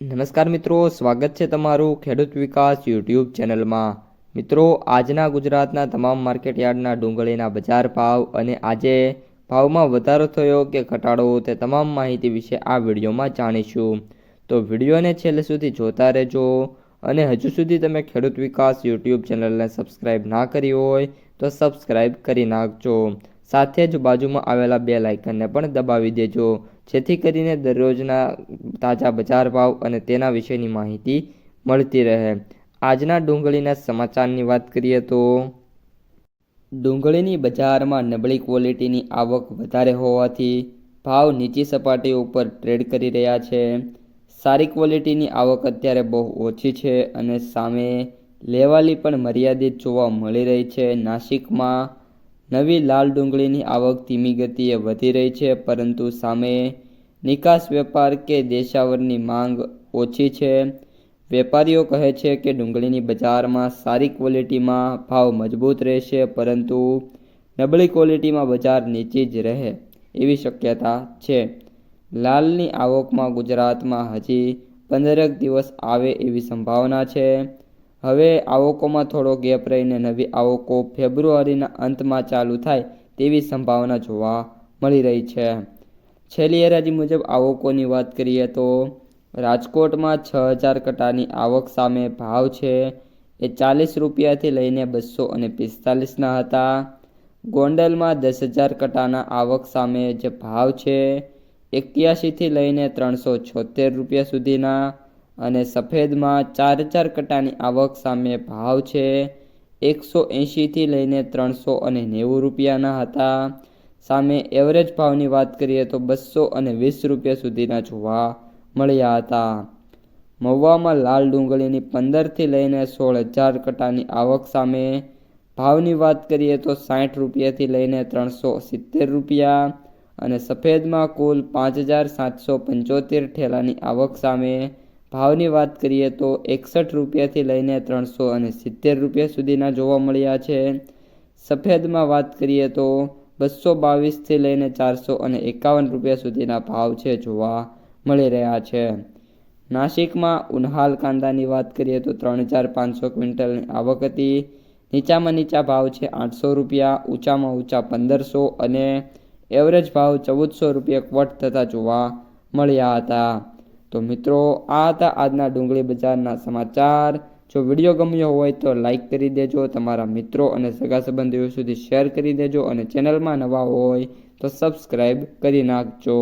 નમસ્કાર મિત્રો, સ્વાગત છે તમારું ખેડૂત વિકાસ યુટ્યુબ ચેનલમાં. મિત્રો, આજના ગુજરાતના તમામ માર્કેટ યાર્ડના ડુંગળીના બજાર ભાવ અને આજે ભાવમાં વધારો થયો કે ઘટાડો તે તમામ માહિતી વિશે આ વિડીયોમાં જાણીશું. તો વિડીયોને છેલ્લે સુધી જોતા રહેજો અને હજુ સુધી તમે ખેડૂત વિકાસ યુટ્યુબ ચેનલને સબસ્ક્રાઇબ ના કરી હોય તો સબસ્ક્રાઇબ કરી નાખજો. સાથે જ બાજુમાં આવેલા બે લાઇકનને પણ દબાવી દેજો. જેથી કરીને દરરોજના તાજા બજાર ભાવ અને તેના વિશેની માહિતી મળતી રહે. આજના ડુંગળીના સમાચારની વાત કરીએ તો ડુંગળીની બજારમાં નબળી ક્વોલિટીની આવક વધારે હોવાથી ભાવ નીચી સપાટી ઉપર ટ્રેડ કરી રહ્યા છે. સારી ક્વોલિટીની આવક અત્યારે બહુ ઓછી છે અને સામે લેવાલી પણ મર્યાદિત જોવા મળી રહી છે. નાસિકમાં નવી લાલ ડુંગળીની આવક ધીમી ગતિએ વધી રહી છે, પરંતુ સામે નિકાસ વેપાર કે દેશાવરની માંગ ઓછી છે. વેપારીઓ કહે છે કે ડુંગળીની બજારમાં સારી ક્વોલિટીમાં ભાવ મજબૂત રહેશે, પરંતુ નબળી ક્વોલિટીમાં બજાર નીચી જ રહે એવી શક્યતા છે. લાલની આવકમાં ગુજરાતમાં હજી પંદરેક દિવસ આવે એવી સંભાવના છે. હવે આવકોમાં થોડો ગેપ રહીને નવી આવકો ફેબ્રુઆરીના અંતમાં ચાલુ થાય તેવી સંભાવના જોવા મળી રહી છે. છેલ્લી હરાજી મુજબ આવકોની વાત કરીએ તો રાજકોટમાં છ હજાર કટાની આવક સામે ભાવ છે. એ ચાલીસ રૂપિયાથી લઈને બસો અને પિસ્તાલીસના હતા. ગોંડલમાં દસ હજાર કટાના આવક સામે જે ભાવ છે એક્યાસીથી લઈને ત્રણસો છોતેર રૂપિયા સુધીના અને સફેદમાં ચાર ચાર કટાની આવક સામે ભાવ છે. એકસો એંશીથી લઈને ત્રણસો અને નેવું રૂપિયાના હતા. સામે એવરેજ ભાવની વાત કરીએ તો બસો અને વીસ રૂપિયા સુધીના જોવા મળ્યા હતા. મહુવામાં લાલ ડુંગળીની પંદરથી લઈને સોળ હજાર કટાની આવક સામે ભાવની વાત કરીએ તો સાઠ રૂપિયાથી લઈને ત્રણસો સિત્તેર રૂપિયા અને સફેદમાં કુલ પાંચ હજાર સાતસો પંચોતેર ઠેલાની આવક સામે ભાવની વાત કરીએ તો એકસઠ રૂપિયાથી લઈને ત્રણસો અને સિત્તેર રૂપિયા સુધીના જોવા મળ્યા છે. સફેદમાં વાત કરીએ તો બસો બાવીસથી લઈને ચારસો અને એકાવન રૂપિયા સુધીના ભાવ છે જોવા મળી રહ્યા છે. નાસિકમાં ઉન્હાલ કાંદાની વાત કરીએ તો ત્રણ હજાર પાંચસો ક્વિન્ટલની આવક હતી. નીચામાં નીચા ભાવ છે આઠસો રૂપિયા, ઊંચામાં ઊંચા પંદરસો અને એવરેજ ભાવ ચૌદસો રૂપિયા ક્વટ થતા જોવા મળ્યા હતા. તો મિત્રો, આ હતા આજના ડુંગળી બજારના સમાચાર. જો વીડિયો ગમ્યો હોય તો લાઇક કરી દેજો, તમારા મિત્રો અને સગા સંબંધીઓ સુધી શેર કરી દેજો અને ચેનલમાં નવા હોય તો સબસ્ક્રાઈબ કરી નાખજો.